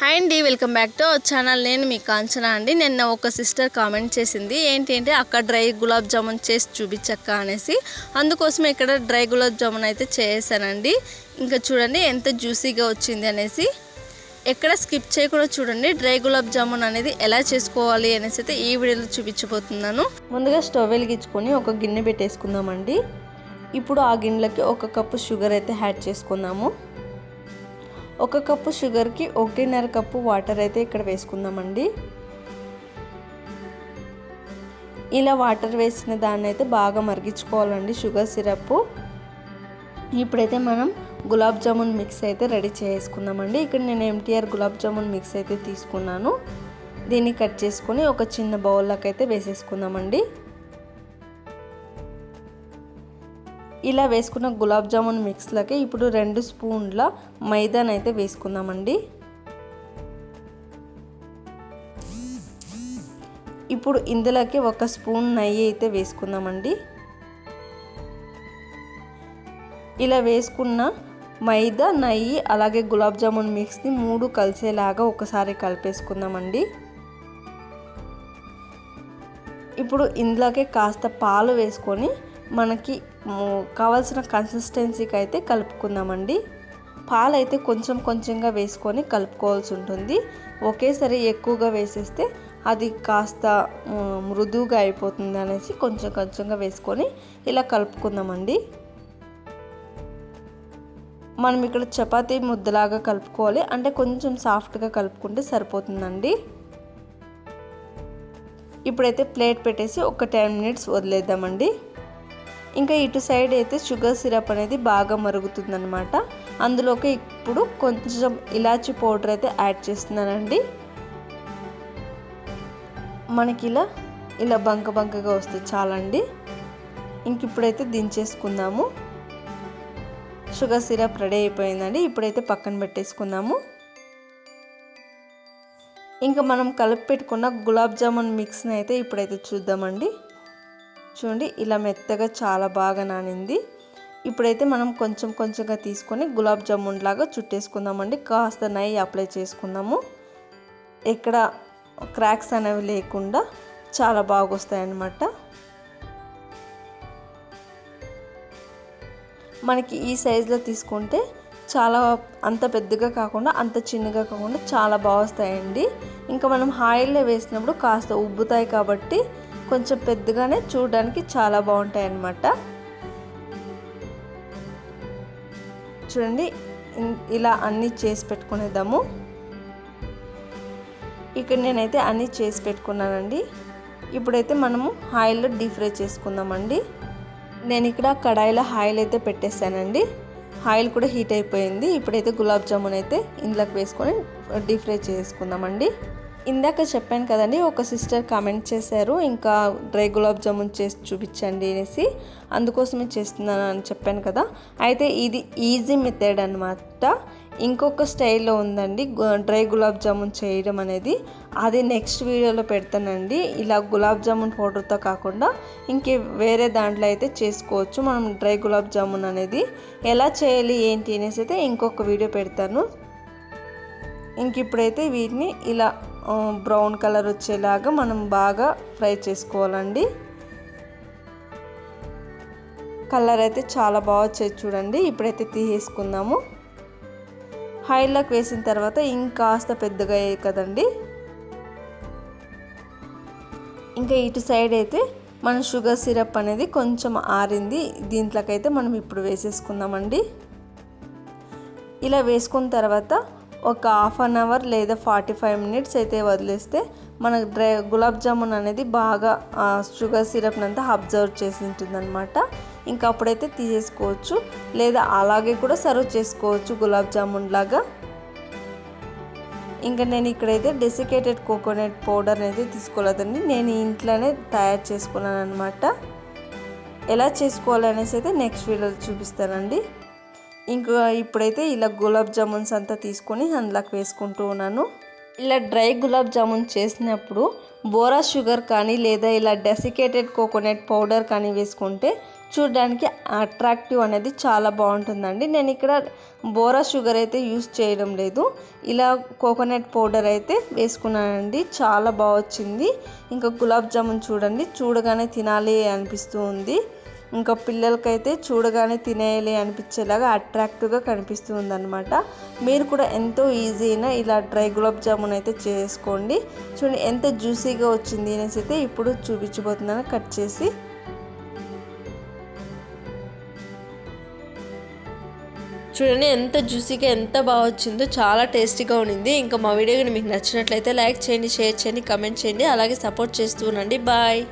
Hi అండి welcome back to our channel. నేను మీ కాంచన అండి. నిన్న ఒక సిస్టర్ కామెంట్ చేసింది ఏంటి అంటే అక్కడ డ్రై గులాబ్ జామున్ చేసి చూపించక్క అనేసి. అందుకోసం ఇక్కడ డ్రై గులాబ్ జామున్ అయితే చేసానండి. ఇంకా చూడండి ఎంత జ్యూసీగా వచ్చింది అనేసి. ఎక్కడ స్కిప్ చేయకుండా చూడండి డ్రై గులాబ్ జామున్ అనేది ఎలా చేసుకోవాలి అనేసి అయితే ఈ వీడియోలో చూపించబోతున్నాను. ముందుగా స్టవ్ వెలిగించుకొని ఒక గిన్నె పెట్టేసుకుందామండి. ఇప్పుడు ఆ గిన్నెలకి ఒక కప్పు షుగర్ అయితే యాడ్ చేసుకుందాము. ఒక కప్పు షుగర్కి ఒకటిన్నర కప్పు వాటర్ అయితే ఇక్కడ వేసుకుందామండి. ఇలా వాటర్ వేసిన దాన్ని అయితే బాగా మరిగించుకోవాలండి షుగర్ సిరప్ ఇప్పుడైతే మనం గులాబ్ జామున్ మిక్స్ అయితే రెడీ చేసుకుందామండి. ఇక్కడ నేను ఎంటీఆర్ గులాబ్ జామున్ మిక్స్ అయితే తీసుకున్నాను. దీన్ని కట్ చేసుకొని ఒక చిన్న బౌల్లోకి అయితే వేసేసుకుందామండి. ఇలా వేసుకున్న గులాబ్ జామున్ మిక్స్లోకి ఇప్పుడు రెండు స్పూన్ల మైదాని అయితే వేసుకుందామండి. ఇప్పుడు ఇందులోకి ఒక స్పూన్ నెయ్యి అయితే వేసుకుందామండి. ఇలా వేసుకున్న మైదా నెయ్యి అలాగే గులాబ్ జామున్ మిక్స్ని మూడు కలిసేలాగా ఒకసారి కలిపేసుకుందామండి. ఇప్పుడు ఇందులోకి కాస్త పాలు వేసుకొని మనకి కావాల్సిన కన్సిస్టెన్సీకి అయితే కలుపుకుందామండి. పాలు అయితే కొంచెం కొంచెంగా వేసుకొని కలుపుకోవాల్సి ఉంటుంది. ఒకేసారి ఎక్కువగా వేసేస్తే అది కాస్త మృదువుగా అయిపోతుంది అనేసి కొంచెం కొంచెంగా వేసుకొని ఇలా కలుపుకుందామండి. మనం ఇక్కడ చపాతీ ముద్దలాగా కలుపుకోవాలి. అంటే కొంచెం సాఫ్ట్గా కలుపుకుంటే సరిపోతుందండి. ఇప్పుడైతే ప్లేట్ పెట్టేసి ఒక టెన్ మినిట్స్ వదిలేద్దామండి. ఇంకా ఇటు సైడ్ అయితే షుగర్ సిరప్ అనేది బాగా మరుగుతుందనమాట అందులోకి ఇప్పుడు కొంచెం ఇలాచి పౌడర్ అయితే యాడ్ చేస్తున్నానండి. మనకి ఇలా ఇలా బంక బంకగా వస్తే చాలండి. ఇంక ఇప్పుడైతే దించేసుకుందాము. షుగర్ సిరప్ రెడీ అయిపోయిందండి. ఇప్పుడైతే పక్కన పెట్టేసుకుందాము. ఇంకా మనం కలిపి పెట్టుకున్న గులాబ్ జామున్ మిక్స్ని అయితే ఇప్పుడైతే చూద్దామండి. చూడండి ఇలా మెత్తగా చాలా బాగా నానింది. ఇప్పుడైతే మనం కొంచెం కొంచెంగా తీసుకొని గులాబ్ జామున్ లాగా చుట్టేసుకుందామండి. కాస్త నెయ్యి అప్లై చేసుకుందాము. ఎక్కడ క్రాక్స్ అనేవి లేకుండా చాలా బాగా వస్తాయన్నమాట మనకి ఈ సైజులో తీసుకుంటే చాలా అంత పెద్దగా కాకుండా అంత చిన్నగా కాకుండా చాలా బాగా వస్తాయండి ఇంకా మనం ఆయిల్లో వేసినప్పుడు కాస్త ఉబ్బుతాయి కాబట్టి కొంచెం పెద్దగానే చూడడానికి చాలా బాగుంటాయి అన్నమాట చూడండి ఇలా అన్నీ చేసి పెట్టుకునేద్దాము. ఇక్కడ నేనైతే అన్నీ చేసి పెట్టుకున్నానండి. ఇప్పుడైతే మనము ఆయిల్లో డీప్ ఫ్రై చేసుకుందామండి. నేను ఇక్కడ కడాయిలో ఆయిల్ అయితే పెట్టేశానండి. ఆయిల్ కూడా హీట్ అయిపోయింది. ఇప్పుడైతే గులాబ్ జామున్ అయితే ఇందులోకి వేసుకొని డీప్ ఫ్రై చేసుకుందామండి. ఇందాక చెప్పాను కదండి ఒక సిస్టర్ కామెంట్ చేశారు ఇంకా డ్రై గులాబ్ జామున్ చేసి చూపించండి అనేసి అందుకోసమే చేస్తున్నాను అని చెప్పాను కదా. అయితే ఇది ఈజీ మెథడ్ అనమాట ఇంకొక స్టైల్లో ఉందండి డ్రై గులాబ్ జామున్ చేయడం అనేది. అది నెక్స్ట్ వీడియోలో పెడతానండి. ఇలా గులాబ్ జామున్ పౌడర్తో కాకుండా ఇంకే వేరే దాంట్లో అయితే చేసుకోవచ్చు. మనం డ్రై గులాబ్ జామున్ అనేది ఎలా చేయాలి ఏంటి అనేసి అయితే ఇంకొక వీడియో పెడతాను. ఇంక ఇప్పుడైతే వీటిని ఇలా బ్రౌన్ కలర్ వచ్చేలాగా మనం బాగా ఫ్రై చేసుకోవాలండి. కలర్ అయితే చాలా బాగా వచ్చేది చూడండి. ఇప్పుడైతే తీసేసుకుందాము. హైలోకి వేసిన తర్వాత ఇంకాస్త పెద్దగా అయ్యాయి కదండి. ఇంకా ఇటు సైడ్ అయితే మన షుగర్ సిరప్ అనేది కొంచెం ఆరింది. దీంట్లోకైతే మనం ఇప్పుడు వేసేసుకుందామండి. ఇలా వేసుకున్న తర్వాత ఒక హాఫ్ అన్ అవర్ లేదా ఫార్టీ ఫైవ్ మినిట్స్ అయితే వదిలేస్తే మనకు డ్రై గులాబ్ జామున్ అనేది బాగా షుగర్ సిరప్ని అంతా అబ్జర్వ్ చేసి ఉంటుందన్నమాట. ఇంకా అప్పుడైతే తీసేసుకోవచ్చు. లేదా అలాగే కూడా సర్వ్ చేసుకోవచ్చు గులాబ్ జామున్ లాగా. ఇంకా నేను ఇక్కడైతే డెసికేటెడ్ కోకోనట్ పౌడర్ అయితే తీసుకోలేదండి. నేను ఇంట్లోనే తయారు చేసుకున్నాను అనమాట ఎలా చేసుకోవాలనేసి అయితే నెక్స్ట్ వీడియోలో చూపిస్తానండి. ఇంకా ఇప్పుడైతే ఇలా గులాబ్ జామున్స్ అంతా తీసుకొని అందులోకి వేసుకుంటూ ఉన్నాను. ఇలా డ్రై గులాబ్ జామున్ చేసినప్పుడు బోరా షుగర్ కానీ లేదా ఇలా డెసికేటెడ్ కోకోనట్ పౌడర్ కానీ వేసుకుంటే చూడడానికి అట్రాక్టివ్ అనేది చాలా బాగుంటుందండి. నేను ఇక్కడ బోరా షుగర్ అయితే యూస్ చేయడం లేదు. ఇలా కోకోనట్ పౌడర్ అయితే వేసుకున్నానండి. చాలా బాగా వచ్చింది. ఇంకా గులాబ్ జామున్ చూడండి. చూడగానే తినాలి అనిపిస్తూ ఉంది. ఇంకా పిల్లలకైతే చూడగానే తినేయాలి అనిపించేలాగా అట్రాక్టివ్గా కనిపిస్తుంది అనమాట మీరు కూడా ఎంతో ఈజీ అయినా ఇలా డ్రై గులాబ్ జామున్ అయితే చేసుకోండి. చూడండి ఎంత జ్యూసీగా వచ్చింది అనేసి అయితే ఇప్పుడు చూపించబోతున్నాను కట్ చేసి. చూడండి ఎంత జ్యూసీగా ఎంత బాగా వచ్చిందో చాలా టేస్టీగా ఉండింది. ఇంకా మా వీడియో మీకు నచ్చినట్లయితే లైక్ చేయండి షేర్ చేయండి కమెంట్ చేయండి. అలాగే సపోర్ట్ చేస్తూ ఉండండి. బాయ్.